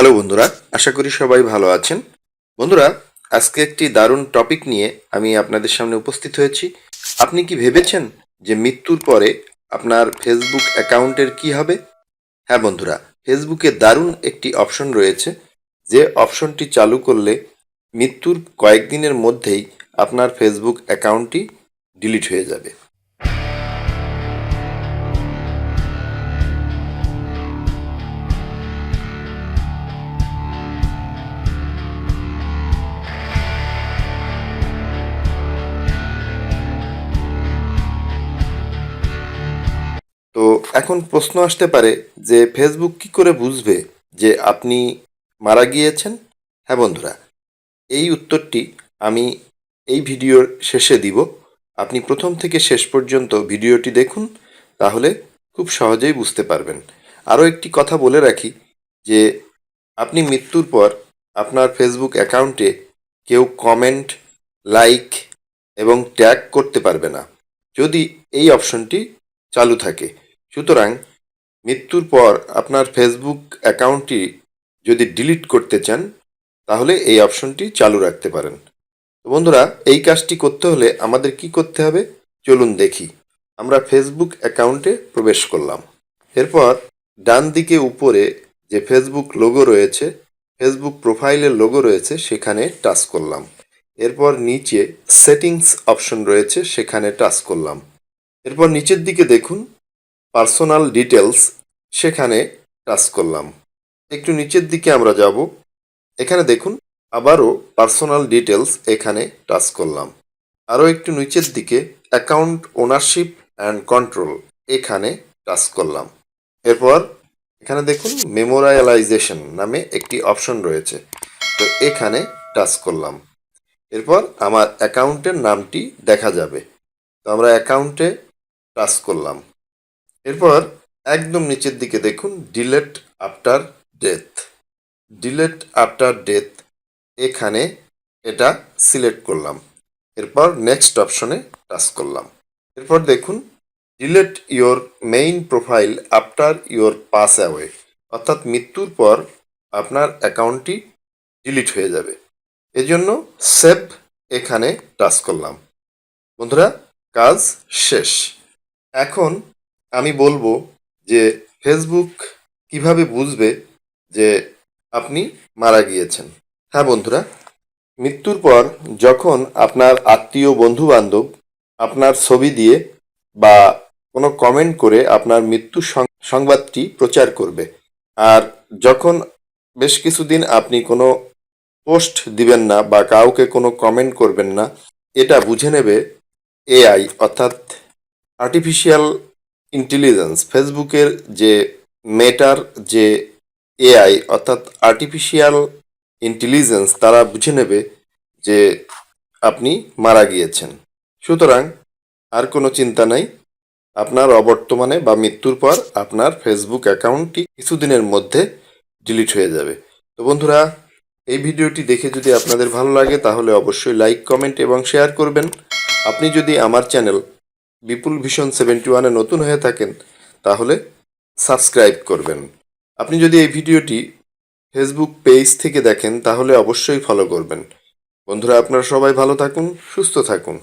Hello বন্ধুরা, আশা করি সবাই ভালো আছেন। বন্ধুরা, আজকে একটি দারুণ টপিক নিয়ে আমি আপনাদের সামনে উপস্থিত হয়েছি। আপনি কি ভেবেছেন যে মৃত্যুর পরে আপনার ফেসবুক অ্যাকাউন্টের কি হবে? হ্যাঁ বন্ধুরা, ফেসবুকে দারুণ একটি অপশন রয়েছে, যে অপশনটি চালু করলে মৃত্যুর কয়েকদিনের মধ্যেই আপনার ফেসবুক অ্যাকাউন্টটি ডিলিট হয়ে যাবে। তো এখন প্রশ্ন আসতে পারে যে ফেসবুক কি করে বুঝবে যে আপনি মারা গিয়েছেন? হ্যাঁ বন্ধুরা, এই উত্তরটি আমি এই ভিডিওর শেষে দিব। আপনি প্রথম থেকে শেষ পর্যন্ত ভিডিওটি দেখুন, তাহলে খুব সহজেই বুঝতে পারবেন। আরও একটি কথা বলে রাখি যে আপনি মৃত্যুর পর আপনার ফেসবুক অ্যাকাউন্টে কেউ কমেন্ট লাইক এবং ট্যাগ করতে পারবে না। যদি এই অপশনটি চালু থাকে সুতরাং মৃত্যুর পর আপনার ফেসবুক অ্যাকাউন্টটি যদি ডিলিট করতে চান, তাহলে এই অপশনটি চালু রাখতে পারেন। বন্ধুরা, এই কাজটি করতে হলে আমাদের কি করতে হবে? চলুন দেখি। আমরা ফেসবুক অ্যাকাউন্টে প্রবেশ করলাম। এরপর ডান দিকে উপরে যে ফেসবুক লোগো রয়েছে, ফেসবুক প্রোফাইলের লোগো রয়েছে, সেখানে টাচ করলাম। এরপর নিচে সেটিংস অপশন রয়েছে, সেখানে টাচ করলাম। এরপর নিচের দিকে দেখুন পার্সোনাল ডিটেলস সেখানে টাচ করলাম। একটু নিচের দিকে আমরা যাব। এখানে দেখুন, আবারও পার্সোনাল ডিটেলস এখানে টাচ করলাম। আরও একটু নিচের দিকে, অ্যাকাউন্ট ওনারশিপ অ্যান্ড কন্ট্রোল এখানে টাচ করলাম। এরপর এখানে দেখুন মেমোরিয়ালাইজেশন নামে একটি অপশন রয়েছে। তো এখানে টাচ করলাম। এরপর আমার অ্যাকাউন্টের নামটি দেখা যাবে। তো আমরা অ্যাকাউন্টে টাচ করলাম। এরপর একদম নিচের দিকে দেখুন delete after death delete after death এখানে এটা সিলেক্ট করলাম। এরপর নেক্সট অপশনে টাচ করলাম। এরপর দেখুন delete your main profile after your pass away অর্থাৎ মৃত্যুর পর আপনার অ্যাকাউন্টটি ডিলিট হয়ে যাবে। এজন্য সেভ এখানে টাচ করলাম। বন্ধুরা, কাজ শেষ। এখন আমি বলব যে ফেসবুক কীভাবে বুঝবে যে আপনি মারা গিয়েছেন? হ্যাঁ বন্ধুরা, মৃত্যুর পর যখন আপনার আত্মীয় বন্ধু বান্ধব আপনার ছবি দিয়ে বা কোনো কমেন্ট করে আপনার মৃত্যু সংবাদটি প্রচার করবে, আর যখন বেশ কিছুদিন আপনি কোনো পোস্ট দিবেন না বা কাউকে কোনো কমেন্ট করবেন না, এটা বুঝে নেবে এআই অর্থাৎ আর্টিফিশিয়াল ইন্টেলিজেন্স ফেসবুকের যে মেটার যে এআই অর্থাৎ আর্টিফিশিয়াল ইন্টেলিজেন্স তারা বুঝে নেবে যে আপনি মারা গিয়েছেন। সুতরাং আর কোনো চিন্তা নাই, আপনার অবর্তমানে বা মৃত্যুর পর আপনার ফেসবুক অ্যাকাউন্টটি কিছুদিনের মধ্যে ডিলিট হয়ে যাবে। তো বন্ধুরা, এই ভিডিওটি দেখে যদি আপনাদের ভালো লাগে, তাহলে অবশ্যই লাইক কমেন্ট এবং শেয়ার করবেন। আপনি যদি আমার চ্যানেল বিপুল ভিশন সেভেন্টি ওয়ানে নতুন হয়ে থাকেন, তাহলে সাবস্ক্রাইব করবেন। আপনি যদি এই ভিডিওটি ফেসবুক পেজ থেকে দেখেন, তাহলে অবশ্যই ফলো করবেন। বন্ধুরা, আপনারা সবাই ভালো থাকুন, সুস্থ থাকুন।